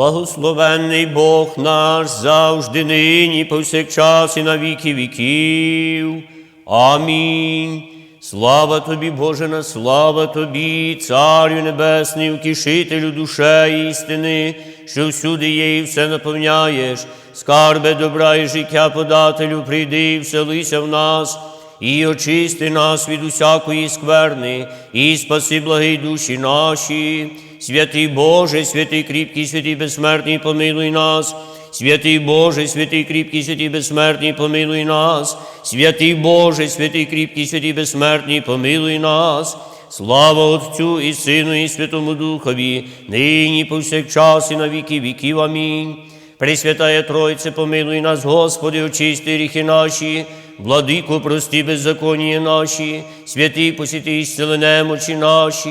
Благословенний Бог наш завжди нині, повсякчас і на віки віків. Амінь. Слава тобі, Боже, на слава тобі, Царю Небесний, утішителю душе істини, що всюди є і все наповняєш, скарбе добра і життя подателю, прийди і вселися в нас. І очисти нас від усякої скверни, і спаси благі душі наші, святий Боже, святий кріпкий, святий безсмертний, помилуй нас, святий Боже, святий кріпкий, святий безсмертний, помилуй нас, святий Боже, святий кріпкий, святий безсмертний, помилуй нас. Слава Отцю і Сину, і Святому Духові, нині повсякчас і на віки віків. Амінь. Пресвятая Тройце, помилуй нас, Господи, очисти гріхи наші, владико, прости беззаконія наші, святий посіти зцели немочі наші,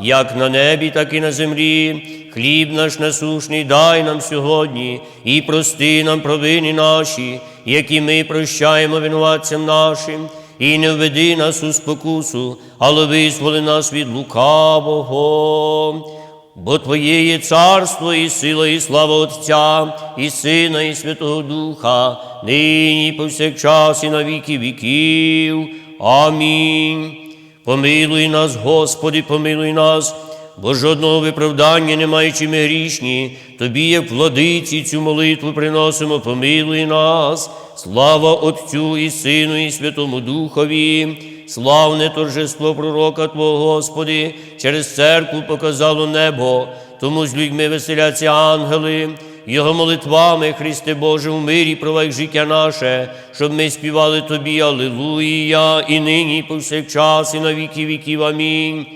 як на небі, так і на землі. Хліб наш насушний дай нам сьогодні, і прости нам провини наші, які ми прощаємо винуватцям нашим, і не введи нас у спокусу, але визволи нас від лукавого. Бо Твоє є царство і сила, і слава Отця, і Сина, і Святого Духа, нині і повсякчас, і на віки віків. Амінь. Помилуй нас, Господи, помилуй нас, бо жодного виправдання не маючи ми грішні, Тобі, як владиці, цю молитву приносимо, помилуй нас. Слава Отцю і Сину, і Святому Духові. Славне торжество пророка Твого, Господи, через церкву показало небо, тому з людьми веселяться ангели, Його молитвами, Христе Боже, у мирі провай життя наше, щоб ми співали Тобі, Аллилуйя, і нині, і повсякчас, і на віки віків. Амінь.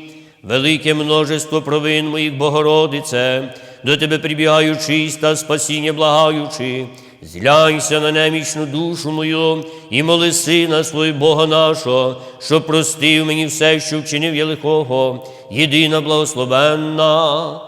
Велике множество провин моїх, Богородице, до Тебе прибігаю чиста, спасіння благаючи. Зглянься на немічну душу мою і моли сина свого Бога нашого, щоб простив мені все, що вчинив я лихого, єдина благословенна.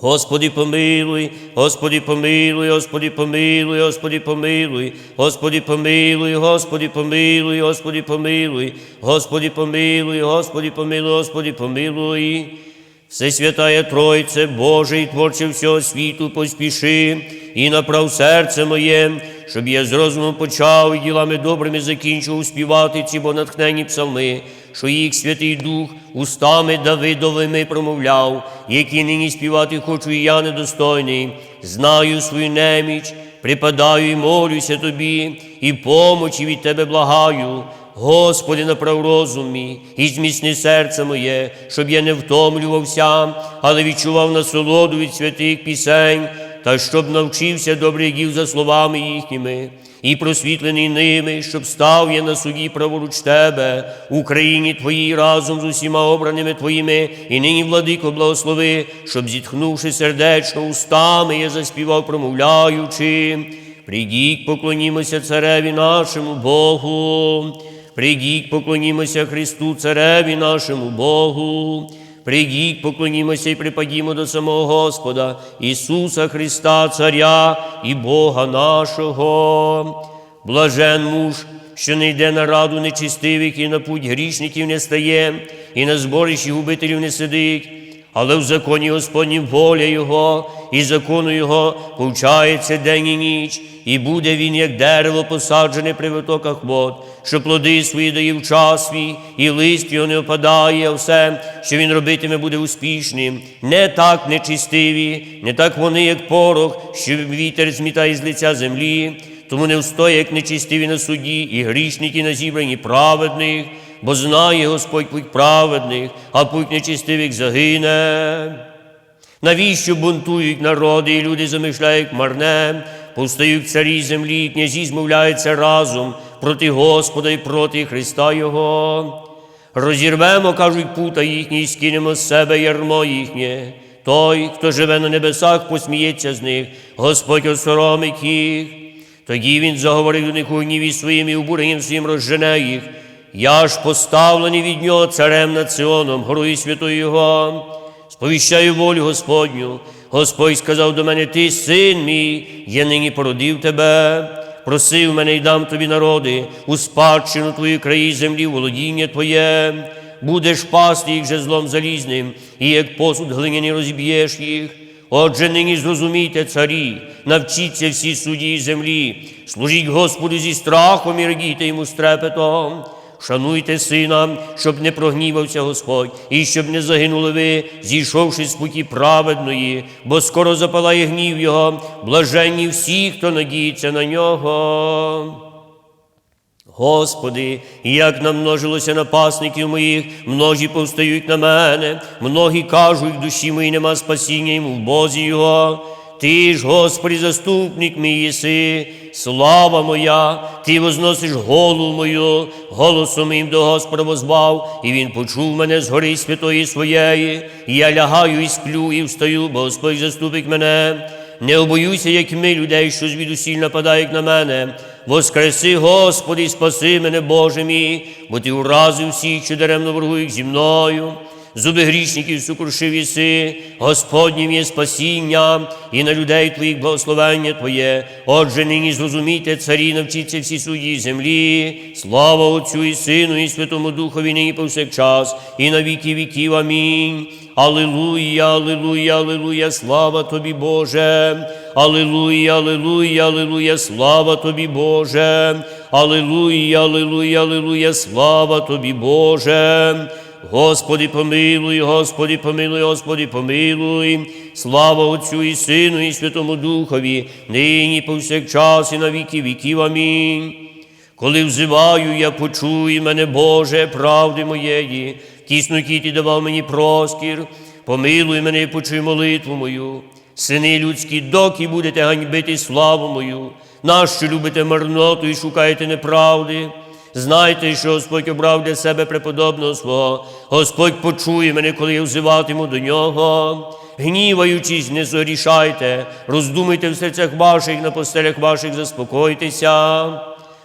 Господи помилуй, Господи помилуй, Господи помилуй, Господи помилуй, Господи помилуй, Господи помилуй, Господи помилуй, Господи помилуй, Господи помилуй, Господи помилуй. Всесвятая Тройце, Боже і творче всього світу, поспіши і направ серце моє, щоб я з розумом почав і ділами добрими закінчив співати ці бонатхнені псалми, що їх Святий Дух устами Давидовими промовляв, які нині співати хочу і я недостойний, знаю свою неміч, припадаю і молюся тобі, і помочі від тебе благаю. Господи, направ розум мій і зміцни серце моє, щоб я не втомлювався, але відчував насолоду від святих пісень, та щоб навчився добрих дів за словами їхніми, і просвітлений ними, щоб став я на суді праворуч тебе, Україні Твоїй разом з усіма обраними Твоїми, і нині, владико, благослови, щоб, зітхнувши сердечно устами, я заспівав, промовляючи. Прийдіть, поклонімося цареві нашому Богу. Прийдіть, поклонімося Христу, Цареві нашому Богу. Прийдіть, поклонімося і припадімо до самого Господа, Ісуса Христа, Царя і Бога нашого. Блажен муж, що не йде на раду нечистивих і на путь грішників не стає, і на зборищі губителів не сидить, але в законі Господнім воля Його, і закону Його повчається день і ніч, і буде він, як дерево, посаджене при витоках вод, що плоди свої дає в час свій, і лист його не опадає, а все, що він робитиме, буде успішним. Не так нечистиві, не так вони, як порох, що вітер змітає з лиця землі. Тому не встоє, як нечистиві на суді, і грішники на зібранні праведних, бо знає Господь путь праведних, а путь нечистивих загине. Навіщо бунтують народи, і люди замишляють марне, повстають царі землі, і князі змовляються разом проти Господа і проти Христа Його. Розірвемо, кажуть, пута їхні, і скинемо з себе ярмо їхнє. Той, хто живе на небесах, посміється з них, Господь осоромить їх. Тоді він заговорив до них у гніві своїм і обуренням своїм розжене їх. Я ж поставлений від нього царем над Сионом, горою святою Його. Сповіщаю волю Господню. Господь сказав до мене, ти син мій, я нині породив тебе. Просив мене й дам тобі народи, у спадщину твою краї землі, володіння твоє. Будеш пасти їх же злом залізним, і як посуд глиняний розіб'єш їх. Отже, нині зрозумійте, царі, навчіться всі судді землі, служіть Господу зі страхом і радійте йому з трепетом. Шануйте сина, щоб не прогнівався Господь, і щоб не загинули ви, зійшовши з путі праведної, бо скоро запалає гнів Його, блаженні всі, хто надіється на нього. Господи, як намножилося напасників моїх, множі повстають на мене, многі кажуть, в душі моїй нема спасіння йому в Бозі Його. Ти ж, Господи, заступник мій єси, слава моя, Ти возносиш голову мою, голосом моїм до Господа возвав, і Він почув мене з гори святої своєї. І я лягаю і сплю, і встаю, бо Господь заступить мене. Не обоюся, як ми людей, що звідусіль нападають на мене. Воскреси, Господи, спаси мене, Боже мій, бо ти уразив всіх, що даремно воргують зі мною. Зуби грішників сукрушив єси, Господнім є спасіння, і на людей Твоїх благословення Твоє. Отже, нині зрозумійте, царі, навчіться всі судді землі. Слава Отцю і Сину, і Святому Духові, нині повсякчас, і на віки віків. Амінь. Аллилуйя, аллилуйя, аллилуйя, слава тобі, Боже. Аллилуйя, аллилуйя, аллилуйя, слава тобі, Боже. Аллилуйя, аллилуйя, аллилуйя, слава тобі, Боже. Господи, помилуй, Господи, помилуй, Господи, помилуй. Слава Отцю і Сину, і Святому Духові, нині повсякчас, і на віки віків. Амінь. Коли взиваю, я почуй мене, Боже, правди моєї, в тісноті ти давав мені проскір, помилуй мене і почуй молитву мою. Сини людські, доки будете ганьбити славу мою, нащо любите марноту і шукаєте неправди? Знайте, що Господь обрав для себе преподобного свого, Господь почує мене, коли я взиватиму до нього. Гніваючись, не зорішайте, роздумуйте в серцях ваших, на постелях ваших заспокойтеся.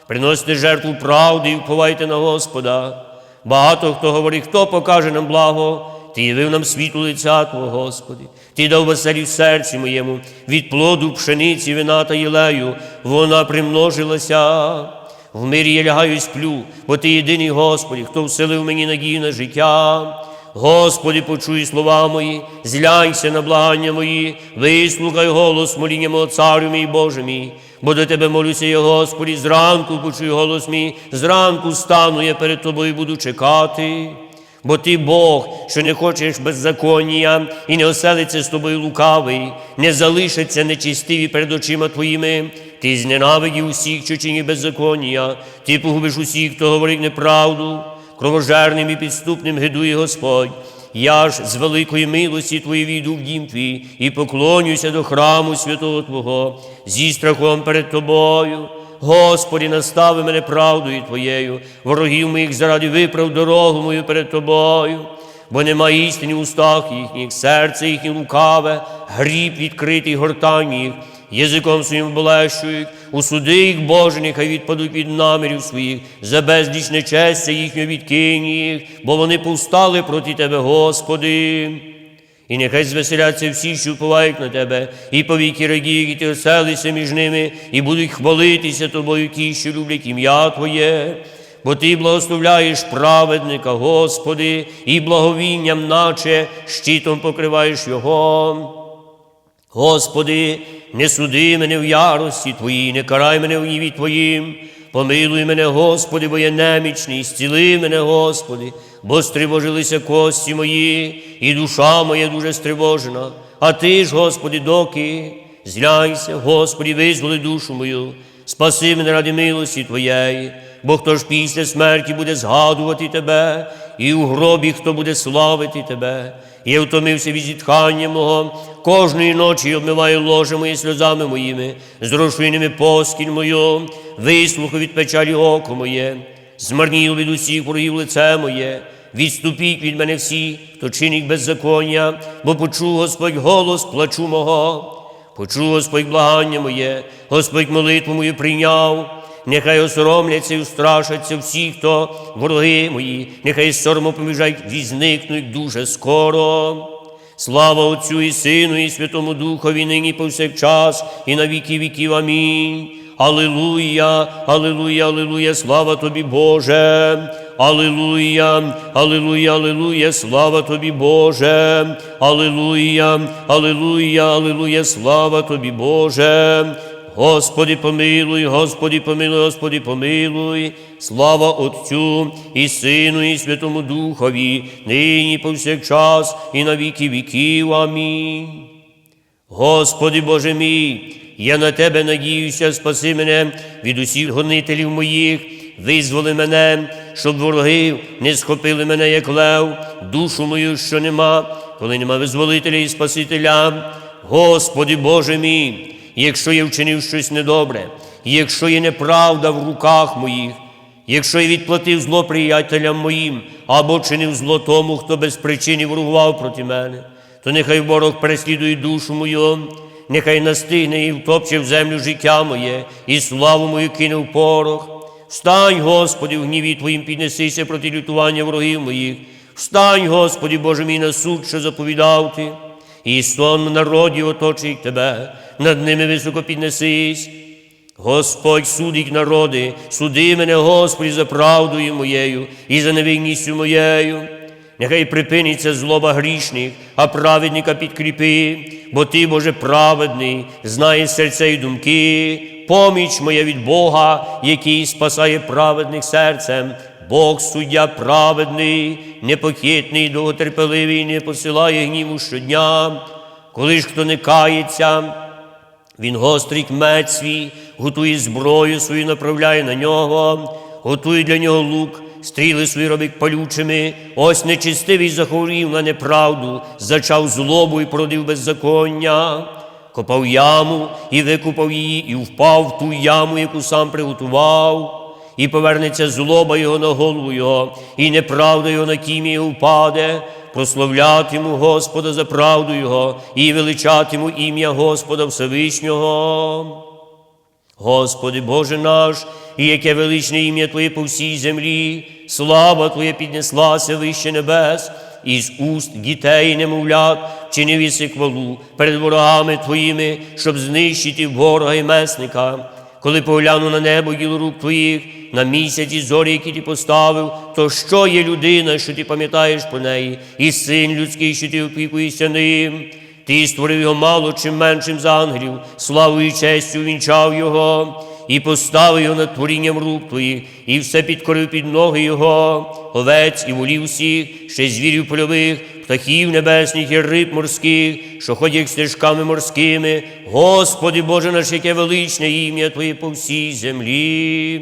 Приносите жертву правди і вповайте на Господа. Багато хто говорить, хто покаже нам благо, ти явив нам світло лиця Твого, Господи. Ти дав веселі в серці моєму, від плоду пшениці, вина та єлею, вона примножилася. В мирі я лягаю і сплю, бо ти єдиний Господи, хто вселив мені надію на життя. Господи, почуй слова мої, зглянься на благання мої, вислухай голос моління мого царю мій Боже мій, бо до Тебе молюся я, Господи, зранку почуй голос мій, зранку стану я перед Тобою буду чекати. Бо ти Бог, що не хочеш беззаконня, і не оселиться з тобою лукавий, не залишаться нечистиві перед очима твоїми. Ти зненавидів усіх, що чинять беззаконня, ти погубиш усіх, хто говорить неправду, кровожерним і підступним гидує Господь. Я ж з великої милості Твої війду в дім твій і поклонюся до храму святого Твого зі страхом перед Тобою. Господі, настави мене правдою Твоєю, ворогів моїх заради виправ дорогу мою перед Тобою, бо нема істини в устах їхніх, серце їхнє лукаве, гріб відкритий гортань їх, язиком своїм болещують, у суди їх Боже, нехай відпадуть від намірів своїх, за безліч нечестя їхнього відкинь їх, бо вони повстали проти Тебе, Господи. І нехай звеселяться всі, що впливають на тебе, і повіки радіють, і ти оселися між ними, і будуть хвалитися тобою ті, що люблять ім'я Твоє. Бо ти благословляєш праведника, Господи, і благовінням, наче щитом покриваєш його. Господи, не суди мене в ярості Твоїй, не карай мене в гніві Твоїм. Помилуй мене, Господи, бо я немічний, зціли мене, Господи, бо стривожилися кості мої, і душа моя дуже стривожена. А Ти ж, Господи, доки зляйся, Господи, визволи душу мою, спаси мене ради милості Твоєї, бо хто ж після смерті буде згадувати Тебе, і у гробі хто буде славити Тебе. Я втомився від зітхання мого, кожної ночі обмиваю ложе мої сльозами моїми, зрошуй ними поскіль мою, вислухай від печалі око моє, змарніло від усіх ворогів лице моє, відступіть від мене всі, хто чинить беззаконня, бо почув Господь голос плачу мого. Почув Господь благання моє, Господь молитву мою прийняв. Нехай осоромляться і устрашаться всі, хто вороги мої, нехай сорому поміжають і зникнуть дуже скоро. Слава Отцю і Сину, і Святому Духові, нині повсякчас, і на віки віків. Амінь. Аллилуйя, Аллилуйя, Аллилуйя, слава тобі, Боже. Аллилуйя, Аллилуйя, Аллилуйя, слава тобі, Боже. Аллилуйя, Аллилуйя, Аллилуйя, слава тобі, Боже. Господи, помилуй, Господи, помилуй, Господи, помилуй, слава Отцю і Сину, і Святому Духові, нині повсякчас, і на віки віків. Амінь. Господи Боже мій, я на Тебе надіюся, спаси мене від усіх гонителів моїх, визволи мене, щоб вороги не схопили мене, як лев, душу мою, що нема, коли нема визволителя і Спасителя. Господи Боже мій, якщо я вчинив щось недобре, якщо є неправда в руках моїх, Якщо я відплатив зло приятелям моїм або чинив зло тому, хто без причини ворогував проти мене, то нехай ворог переслідує душу мою, нехай настигне і втопче в землю життя моє, і славу мою кине в порох. Встань, Господи, в гніві Твоїм піднесися проти лютування ворогів моїх. Встань, Господи, Боже мій, на суд, що заповідав Ти. І сон народів оточить Тебе, над ними високо піднесись. Господь судить народи, суди мене, Господи, за правдою моєю і за невинністю моєю. Нехай припиниться злоба грішних, а праведника підкріпи, бо ти, Боже, праведний, знаєш серця і думки, поміч моя від Бога, який спасає праведних серцем. Бог суддя праведний, непохитний, довготерпеливий, не посилає гніву щодня. Коли ж хто не кається, він гострить меч свій, готує зброю свою, направляє на нього, готує для нього лук, стріли свої робить палючими. Ось нечистивий захворів на неправду, зачав злобу і породив беззаконня. Копав яму і викупав її, і впав в ту яму, яку сам приготував. І повернеться злоба його на голову його, і неправда його на його впаде, прославлятиму Господа за правду Його і величатиму ім'я Господа Всевишнього. Господи Боже наш, і яке величне ім'я Твоє по всій землі, слава Твоя піднеслася вище небес, із уст дітей немовлят чинив іси хвалу перед ворогами Твоїми, щоб знищити ворога і месника. Коли погляну на небо діло рук Твоїх, на місяці зорі, які ти поставив, то що є людина, що ти пам'ятаєш про неї, і син людський, що ти опікуєшся ним? Ти створив його мало чим меншим з ангелів, славою і честю вінчав його, і поставив його над творінням рук твоїх, і все підкорив під ноги його, овець і волів всіх, ще звірів польових, птахів небесних і риб морських, що ходять стежками морськими. Господи Боже наш, яке величне ім'я Твоє по всій землі.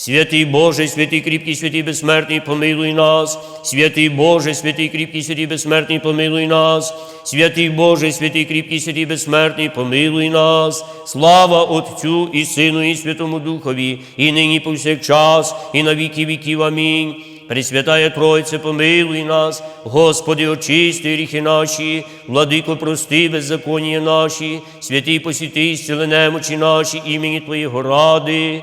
Святий Боже, святий кріпкий, святий безсмертний, помилуй нас, святий Боже, святий кріпкий, святий безсмертний, помилуй нас, святий Боже, святий кріпкий, святий безсмертний, помилуй нас, слава Отцю і Сину, і Святому Духові, і нині повсякчас, і на віки віків. Амінь. Пресвятая Тройце, помилуй нас, Господи, очисти гріхи наші, владико, прости беззаконія наші, святий посвяти, зціли немочі наші, імені Твоєго ради.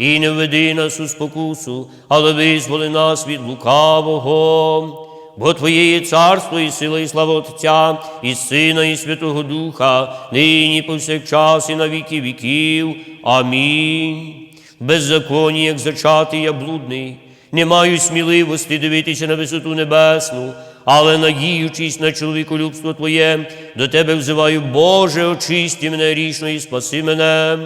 і не введи нас у спокусу, але визволи нас від лукавого. Бо Твоє є царство і сила, і слава Отця, і Сина, і Святого Духа, нині повсякчас, і на віки віків. Амінь. Беззаконні, як зачатий я блудний, не маю сміливості дивитися на висоту небесну, але надіючись на чоловіколюбство Твоє, до Тебе взиваю, Боже, очисти мене рішно і спаси мене.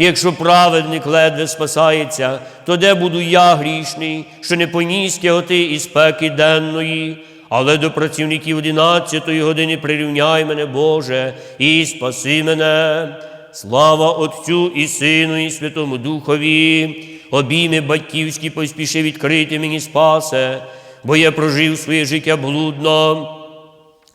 Якщо праведник ледве спасається, то де буду я грішний, що не поніс тяготи і спеки денної, але до працівників одинадцятої години прирівняй мене, Боже, і спаси мене. Слава Отцю і Сину, і Святому Духові, обійми батьківські поспіши відкрити мені спасе, бо я прожив своє життя блудно.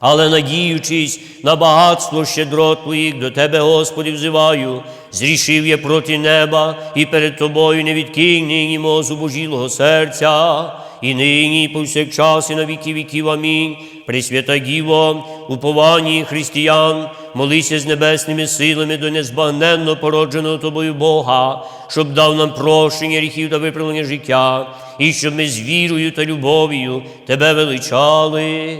Але надіючись на багатство щедрот Твоїх, до Тебе, Господи, взиваю, зрішив я проти неба і перед Тобою не відкинь нині мого зубожілого серця, і нині, і повсякчас, і на віки віків. Амінь. Пресвята Діво, уповані християн, молися з небесними силами до незбагненно породженого Тобою Бога, щоб дав нам прощення гріхів та виправлення життя, і щоб ми з вірою та любов'ю Тебе величали.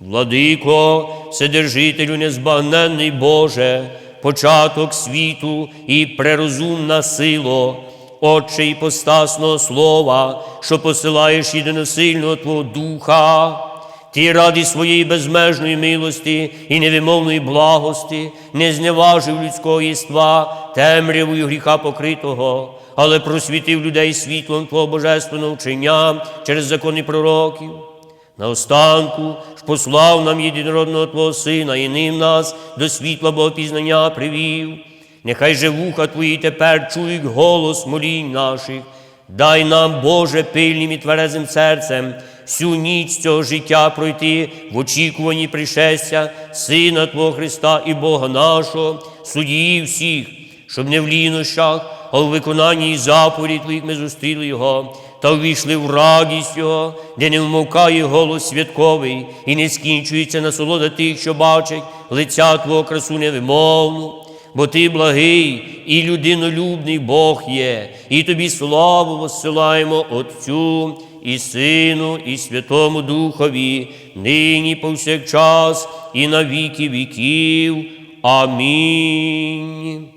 Владико, Вседержителю незбагненний Боже, початок світу і прерозумна сило, Отче іпостасного Слова, що посилаєш єдиносильного Твого Духа, Ти ради своєї безмежної милості і невимовної благости не зневажив людського єства, темрявою гріха покритого, але просвітив людей світлом Твого божественного вчення через закони пророків. Наостанку ж послав нам єдинородного Твого Сина, і ним нас до світла Богопізнання привів. Нехай же вуха Твої тепер чують голос молінь наших. Дай нам, Боже, пильним і тверезим серцем всю ніч цього життя пройти в очікуванні пришестя Сина Твого Христа і Бога нашого, судді всіх, щоб не в лінощах, а в виконанні заповідей Твоїх ми зустріли Його та увійшли в радість Його, де не вмовкає голос святковий і не скінчується насолода тих, що бачать лиця Твого красу невимовну. Бо ти благий і людинолюбний Бог є, і тобі славу воссилаємо Отцю і Сину, і Святому Духові, нині повсякчас, і на віки віків. Амінь.